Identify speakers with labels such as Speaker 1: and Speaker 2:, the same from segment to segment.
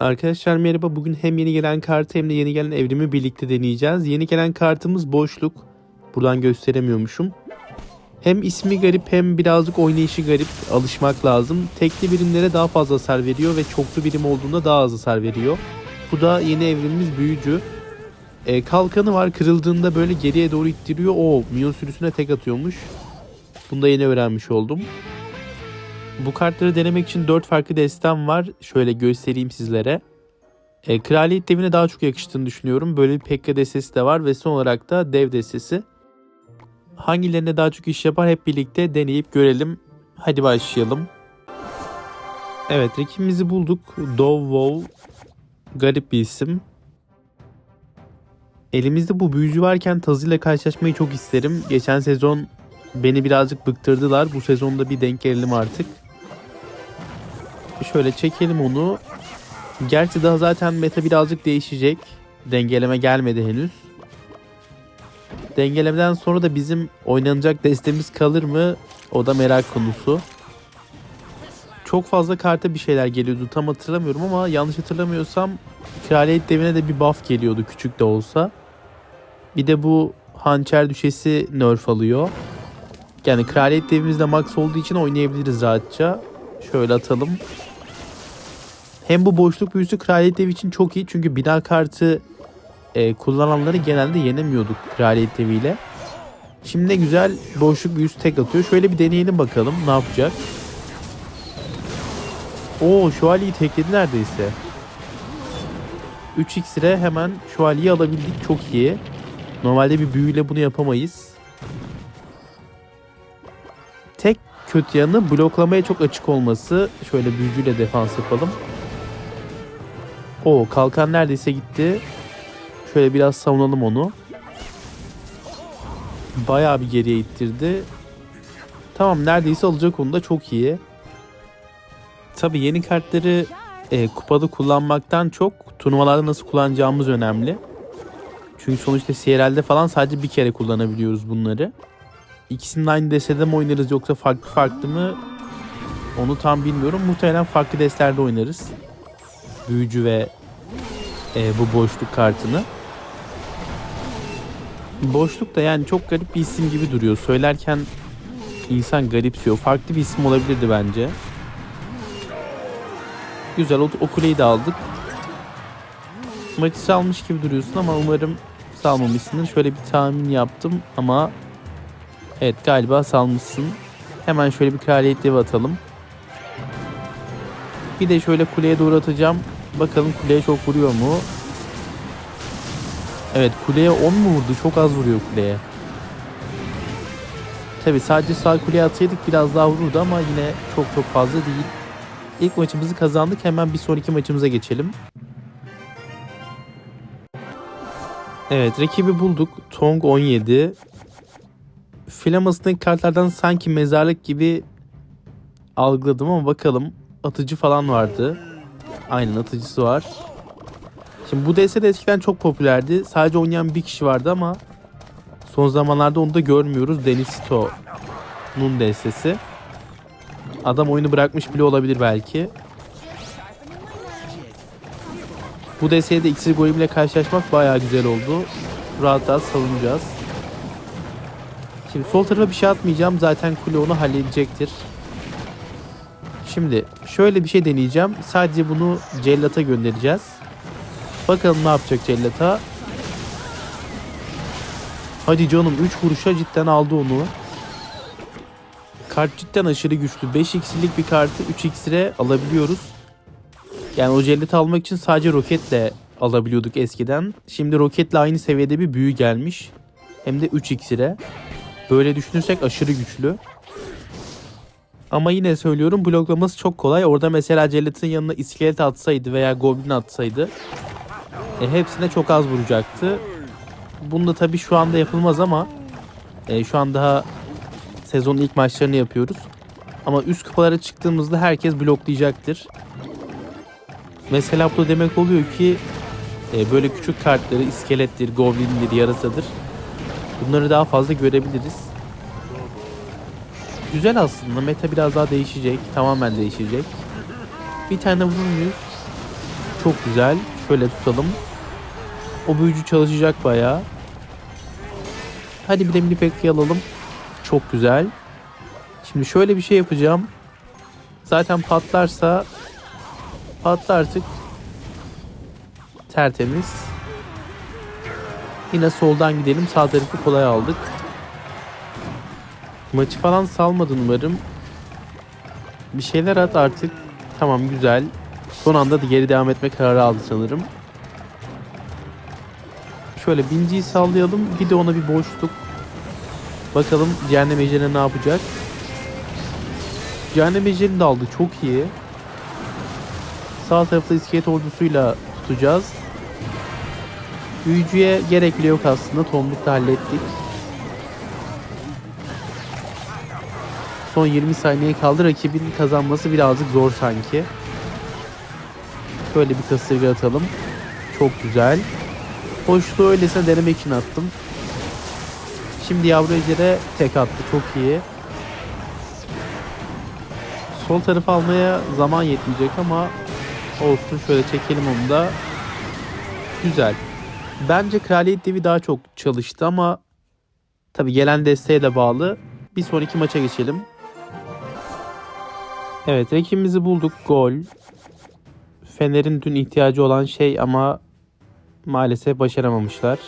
Speaker 1: Arkadaşlar merhaba. Bugün hem yeni gelen kartı hem de yeni gelen evrimi birlikte deneyeceğiz. Yeni gelen kartımız boşluk. Buradan gösteremiyormuşum. Hem ismi garip hem birazcık oynayışı garip. Alışmak lazım. Tekli birimlere daha fazla hasar veriyor ve çoklu birim olduğunda daha az hasar veriyor. Bu da yeni evrimimiz büyücü. E, kalkanı var. Kırıldığında böyle geriye doğru ittiriyor. O minyon sürüsüne tek atıyormuş. Bunu da yeni öğrenmiş oldum. Bu kartları denemek için 4 farklı destem var. Şöyle göstereyim sizlere. E, Kraliyet devine daha çok yakıştığını düşünüyorum. Böyle bir Pekka destesi de var ve son olarak da dev destesi. Hangilerine daha çok iş yapar hep birlikte deneyip görelim. Hadi başlayalım. Evet rakibimizi bulduk. Dove Wow. Garip bir isim. Elimizde bu büyücü varken ile karşılaşmayı çok isterim. Geçen sezon beni birazcık bıktırdılar. Bu sezonda bir denk gelelim artık. Şöyle çekelim onu. Gerçi daha zaten meta birazcık değişecek. Dengeleme gelmedi henüz. Dengelemeden sonra da bizim oynanacak destemiz kalır mı? O da merak konusu. Çok fazla karta bir şeyler geliyordu tam hatırlamıyorum ama yanlış hatırlamıyorsam Kraliyet devine de bir buff geliyordu küçük de olsa. Bir de bu hançer düşesi nerf alıyor. Yani kraliyet devimizde max olduğu için oynayabiliriz rahatça. Şöyle atalım. Hem bu boşluk büyüsü kraliyet devi için çok iyi. Çünkü bina kartı e, kullananları genelde yenemiyorduk kraliyet deviyle. Şimdi güzel boşluk büyüsü tek atıyor. Şöyle bir deneyelim bakalım ne yapacak. Oo şövalyeyi tekledi neredeyse. 3 iksire hemen şövalyeyi alabildik. Çok iyi. Normalde bir büyüyle bunu yapamayız. Tek kötü yanı bloklamaya çok açık olması. Şöyle büyücüyle defans yapalım. O kalkan neredeyse gitti. Şöyle biraz savunalım onu. Bayağı bir geriye ittirdi. Tamam neredeyse alacak onu da çok iyi. Tabi yeni kartları e, kupada kullanmaktan çok turnuvalarda nasıl kullanacağımız önemli. Çünkü sonuçta CRL'de falan sadece bir kere kullanabiliyoruz bunları. İkisinin aynı destede mi oynarız yoksa farklı farklı mı? Onu tam bilmiyorum. Muhtemelen farklı destelerde oynarız. Büyücü ve e, bu boşluk kartını. Boşluk da yani çok garip bir isim gibi duruyor. Söylerken insan garipsiyor. Farklı bir isim olabilirdi bence. Güzel o, o de aldık. Maçı salmış gibi duruyorsun ama umarım salmamışsındır. Şöyle bir tahmin yaptım ama evet galiba salmışsın. Hemen şöyle bir kraliyet devi atalım. Bir de şöyle kuleye doğru atacağım. Bakalım kuleye çok vuruyor mu? Evet kuleye 10 mu vurdu? Çok az vuruyor kuleye. Tabi sadece sağ kuleye atsaydık biraz daha vururdu ama yine çok çok fazla değil. İlk maçımızı kazandık. Hemen bir sonraki maçımıza geçelim. Evet rakibi bulduk. Tong 17. Flamasındaki kartlardan sanki mezarlık gibi algıladım ama bakalım. Atıcı falan vardı. Aynen atıcısı var. Şimdi bu DS de eskiden çok popülerdi. Sadece oynayan bir kişi vardı ama son zamanlarda onu da görmüyoruz. Denisito'nun DS'si. Adam oyunu bırakmış bile olabilir belki. Bu DS'ye de iksir golü ile karşılaşmak bayağı güzel oldu. Rahat rahat savunacağız. Şimdi sol tarafa bir şey atmayacağım. Zaten kule onu halledecektir. Şimdi şöyle bir şey deneyeceğim. Sadece bunu Cellat'a göndereceğiz. Bakalım ne yapacak Cellat'a. Hadi canım 3 vuruşa cidden aldı onu. Kart cidden aşırı güçlü. 5 iksirlik bir kartı 3 iksire alabiliyoruz. Yani o celleti almak için sadece roketle alabiliyorduk eskiden. Şimdi roketle aynı seviyede bir büyü gelmiş. Hem de 3 iksire. Böyle düşünürsek aşırı güçlü. Ama yine söylüyorum bloklaması çok kolay. Orada mesela celletin yanına iskelet atsaydı veya goblin atsaydı e, hepsine çok az vuracaktı. Bunda tabii şu anda yapılmaz ama e, şu an daha sezonun ilk maçlarını yapıyoruz. Ama üst kupalara çıktığımızda herkes bloklayacaktır. Mesela bu demek oluyor ki e, böyle küçük kartları iskelettir, goblindir, yarasadır. Bunları daha fazla görebiliriz. Güzel aslında. Meta biraz daha değişecek. Tamamen değişecek. Bir tane vurur muyuz? çok güzel. Şöyle tutalım. O büyücü çalışacak bayağı. Hadi bir de mini alalım. Çok güzel. Şimdi şöyle bir şey yapacağım. Zaten patlarsa patla artık. Tertemiz. Yine soldan gidelim. Sağ tarafı kolay aldık. Maçı falan salmadın umarım. Bir şeyler at artık. Tamam güzel. Son anda da geri devam etme kararı aldı sanırım. Şöyle binciyi sallayalım. Bir de ona bir boşluk. Bakalım Cehennem Ejderi ne yapacak. Cehennem Ejderi'ni de aldı. Çok iyi. Sağ tarafta iskelet ordusuyla tutacağız. Büyücüye gerek bile yok aslında. Tombuk'ta hallettik. Son 20 saniye kaldı. Rakibin kazanması birazcık zor sanki. Böyle bir kasırga atalım. Çok güzel. Hoşluğu öylesine denemek için attım. Şimdi yavru ejder'e tek attı. Çok iyi. Sol tarafı almaya zaman yetmeyecek ama olsun şöyle çekelim onu da. Güzel. Bence Kraliyet Devi daha çok çalıştı ama tabi gelen desteğe de bağlı. Bir sonraki maça geçelim. Evet rakibimizi bulduk. Gol. Fener'in dün ihtiyacı olan şey ama maalesef başaramamışlar.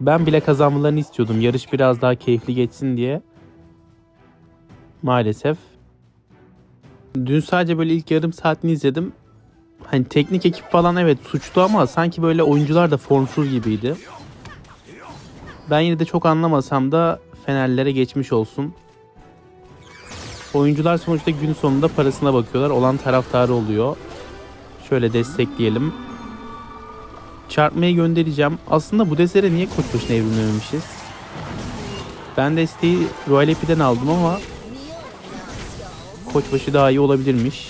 Speaker 1: Ben bile kazanmalarını istiyordum. Yarış biraz daha keyifli geçsin diye. Maalesef. Dün sadece böyle ilk yarım saatini izledim. Hani teknik ekip falan evet suçlu ama sanki böyle oyuncular da formsuz gibiydi. Ben yine de çok anlamasam da Fenerlere geçmiş olsun. Oyuncular sonuçta gün sonunda parasına bakıyorlar. Olan taraftarı oluyor. Şöyle destekleyelim. Çarpmaya göndereceğim. Aslında bu destere niye koç başına evrilmemişiz? Ben desteği Royal Epi'den aldım ama Koçbaşı daha iyi olabilirmiş.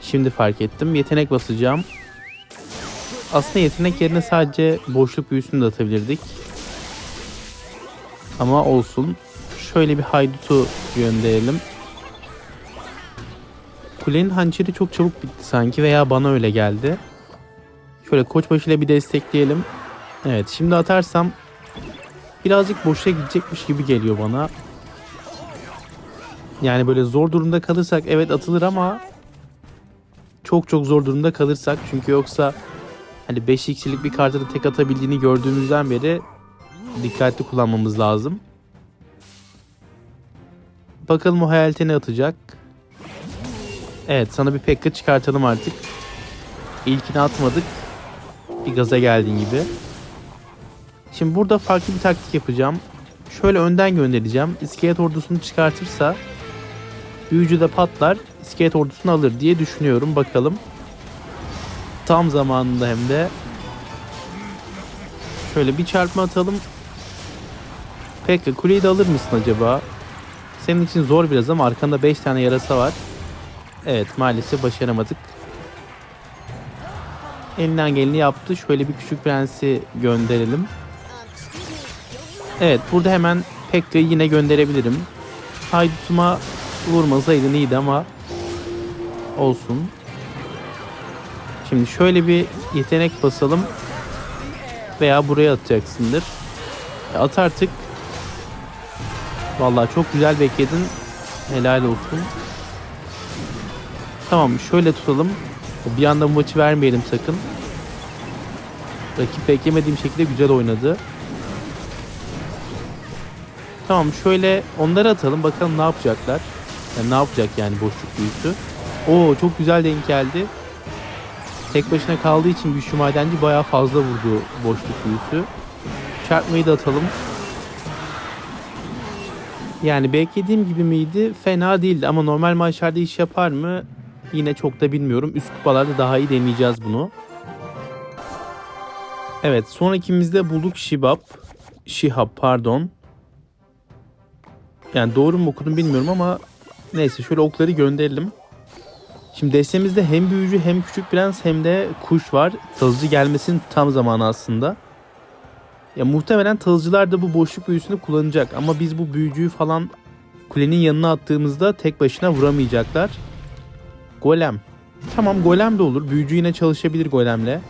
Speaker 1: Şimdi fark ettim. Yetenek basacağım. Aslında yetenek yerine sadece boşluk büyüsünü de atabilirdik. Ama olsun. Şöyle bir haydutu gönderelim. Kulenin hançeri çok çabuk bitti sanki veya bana öyle geldi. Şöyle koçbaşı ile bir destekleyelim. Evet şimdi atarsam birazcık boşa gidecekmiş gibi geliyor bana. Yani böyle zor durumda kalırsak evet atılır ama çok çok zor durumda kalırsak çünkü yoksa hani 5x'lik bir kartı da tek atabildiğini gördüğümüzden beri dikkatli kullanmamız lazım. Bakalım o hayalete ne atacak. Evet sana bir pekka çıkartalım artık. İlkini atmadık. Bir gaza geldin gibi. Şimdi burada farklı bir taktik yapacağım. Şöyle önden göndereceğim. İskelet ordusunu çıkartırsa büyücü de patlar. İskelet ordusunu alır diye düşünüyorum. Bakalım. Tam zamanında hem de. Şöyle bir çarpma atalım. Pekka kuleyi de alır mısın acaba? Senin için zor biraz ama arkanda 5 tane yarasa var. Evet maalesef başaramadık. Elinden geleni yaptı. Şöyle bir küçük prensi gönderelim. Evet burada hemen Pekka'yı yine gönderebilirim. Haydut'uma vurmasaydın iyiydi ama olsun. Şimdi şöyle bir yetenek basalım. Veya buraya atacaksındır. E, At artık. Vallahi çok güzel bekledin. Helal olsun. Tamam şöyle tutalım. Bir anda bu maçı vermeyelim sakın. Rakip beklemediğim şekilde güzel oynadı. Tamam şöyle onları atalım bakalım ne yapacaklar. Yani ne yapacak yani boşluk büyüsü. Oo çok güzel denk geldi. Tek başına kaldığı için güçlü madenci bayağı fazla vurdu boşluk büyüsü. Çarpmayı da atalım. Yani beklediğim gibi miydi? Fena değildi ama normal maçlarda iş yapar mı? Yine çok da bilmiyorum. Üst kupalarda daha iyi deneyeceğiz bunu. Evet sonrakimizde bulduk Shibab. Shihab pardon. Yani doğru mu okudum bilmiyorum ama neyse şöyle okları gönderelim. Şimdi destemizde hem büyücü hem küçük prens hem de kuş var. Tazıcı gelmesinin tam zamanı aslında. Ya muhtemelen tazıcılar da bu boşluk büyüsünü kullanacak ama biz bu büyücüyü falan kulenin yanına attığımızda tek başına vuramayacaklar. Golem. Tamam golem de olur. Büyücü yine çalışabilir golemle.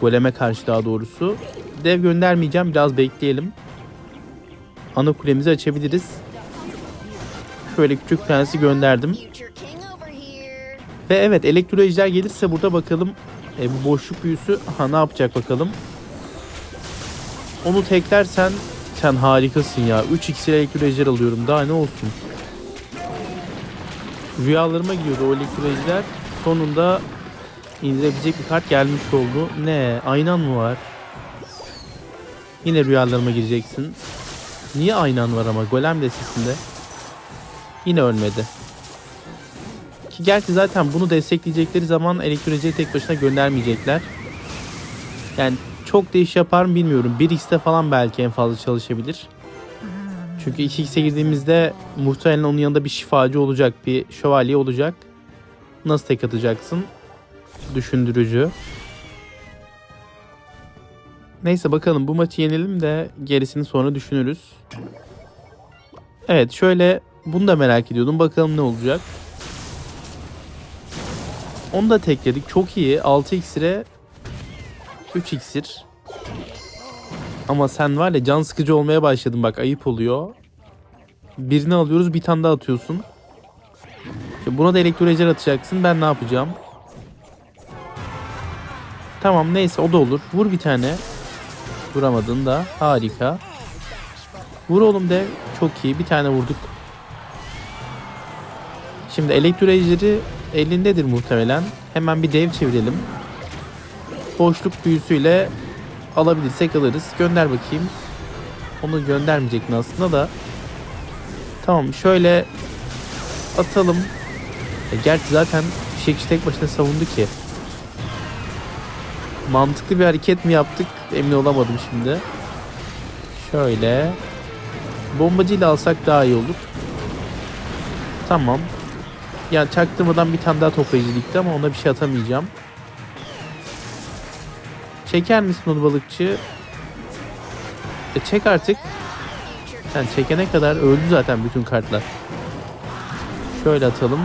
Speaker 1: Goleme karşı daha doğrusu. Dev göndermeyeceğim. Biraz bekleyelim. Ana kulemizi açabiliriz. Şöyle küçük prensi gönderdim. Ve evet elektro gelirse burada bakalım e, bu boşluk büyüsü aha, ne yapacak bakalım. Onu teklersen sen harikasın ya. 3 iksir elektro ejder alıyorum daha ne olsun. Rüyalarıma giriyordu o elektro ejder. Sonunda indirebilecek bir kart gelmiş oldu. Ne? Aynan mı var? Yine rüyalarıma gireceksin. Niye aynan var ama golem destesinde? Yine ölmedi. Ki gerçi zaten bunu destekleyecekleri zaman elektriciyi tek başına göndermeyecekler. Yani çok değiş yapar mı bilmiyorum. 1x'te falan belki en fazla çalışabilir. Çünkü 2x'e girdiğimizde muhtemelen onun yanında bir şifacı olacak, bir şövalye olacak. Nasıl tek atacaksın? Düşündürücü. Neyse bakalım bu maçı yenelim de gerisini sonra düşünürüz. Evet şöyle bunu da merak ediyordum. Bakalım ne olacak. Onu da tekledik. Çok iyi. 6 iksire 3 iksir. Ama sen var ya can sıkıcı olmaya başladın bak ayıp oluyor. Birini alıyoruz bir tane daha atıyorsun. Şimdi buna da elektroejer atacaksın. Ben ne yapacağım? Tamam neyse o da olur. Vur bir tane. Vuramadın da. Harika. Vur oğlum de. Çok iyi. Bir tane vurduk. Şimdi elektroejderi elindedir muhtemelen. Hemen bir dev çevirelim. Boşluk büyüsüyle alabilirsek alırız. Gönder bakayım. Onu göndermeyecektin aslında da. Tamam şöyle atalım. E, gerçi zaten fişekçi tek başına savundu ki. Mantıklı bir hareket mi yaptık emin olamadım şimdi. Şöyle. Bombacıyla alsak daha iyi olur. Tamam. Yani çaktırmadan bir tane daha toplayıcı ama ona bir şey atamayacağım. Çeker misin onu balıkçı? E çek artık. Sen çekene kadar öldü zaten bütün kartlar. Şöyle atalım.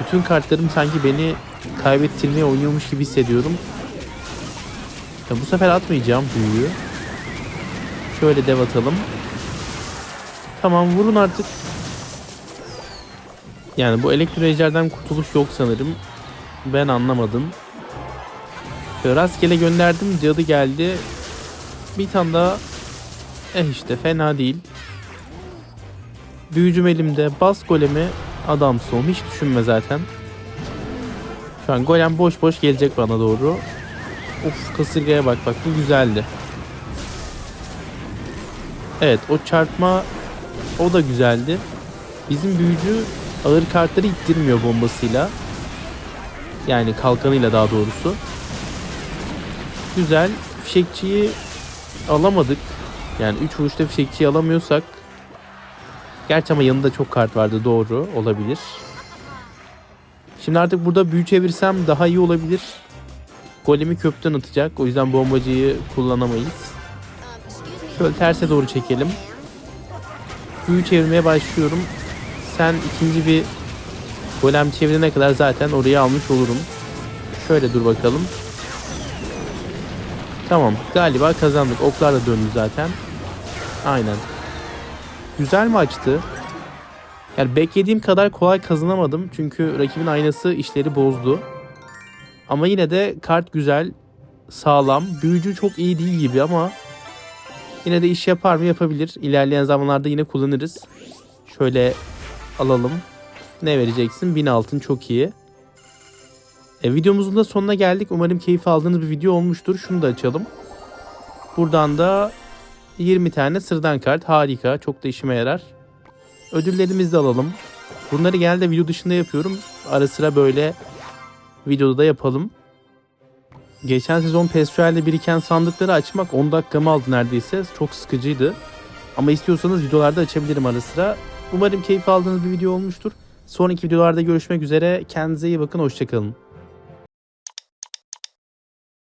Speaker 1: Bütün kartlarım sanki beni kaybettirmeye oynuyormuş gibi hissediyorum. Ya bu sefer atmayacağım büyüyü. Şöyle dev atalım. Tamam vurun artık. Yani bu elektro ejderden kurtuluş yok sanırım. Ben anlamadım. Rastgele gönderdim. Cadı geldi. Bir tane daha. Eh işte fena değil. Büyücüm elimde. Bas golemi. Adam son. Hiç düşünme zaten. Şu an golem boş boş gelecek bana doğru. Of kasırgaya bak bak bu güzeldi. Evet o çarpma o da güzeldi. Bizim büyücü ağır kartları ittirmiyor bombasıyla. Yani kalkanıyla daha doğrusu. Güzel. Fişekçiyi alamadık. Yani 3 vuruşta fişekçiyi alamıyorsak Gerçi ama yanında çok kart vardı doğru olabilir. Şimdi artık burada büyü çevirsem daha iyi olabilir. Golemi kökten atacak. O yüzden bombacıyı kullanamayız. Şöyle terse doğru çekelim. Büyü çevirmeye başlıyorum. Sen ikinci bir golem çevirene kadar zaten orayı almış olurum. Şöyle dur bakalım. Tamam galiba kazandık. Oklar da döndü zaten. Aynen. Güzel maçtı. Yani beklediğim kadar kolay kazanamadım. Çünkü rakibin aynası işleri bozdu. Ama yine de kart güzel. Sağlam. Büyücü çok iyi değil gibi ama Yine de iş yapar mı? Yapabilir. İlerleyen zamanlarda yine kullanırız. Şöyle alalım. Ne vereceksin? 1000 altın çok iyi. E, videomuzun da sonuna geldik. Umarım keyif aldığınız bir video olmuştur. Şunu da açalım. Buradan da 20 tane sıradan kart. Harika. Çok da işime yarar. Ödüllerimizi de alalım. Bunları genelde video dışında yapıyorum. Ara sıra böyle videoda da yapalım. Geçen sezon Pestrel'de biriken sandıkları açmak 10 dakikamı aldı neredeyse. Çok sıkıcıydı. Ama istiyorsanız videolarda açabilirim ara sıra. Umarım keyif aldığınız bir video olmuştur. Sonraki videolarda görüşmek üzere. Kendinize iyi bakın. Hoşçakalın.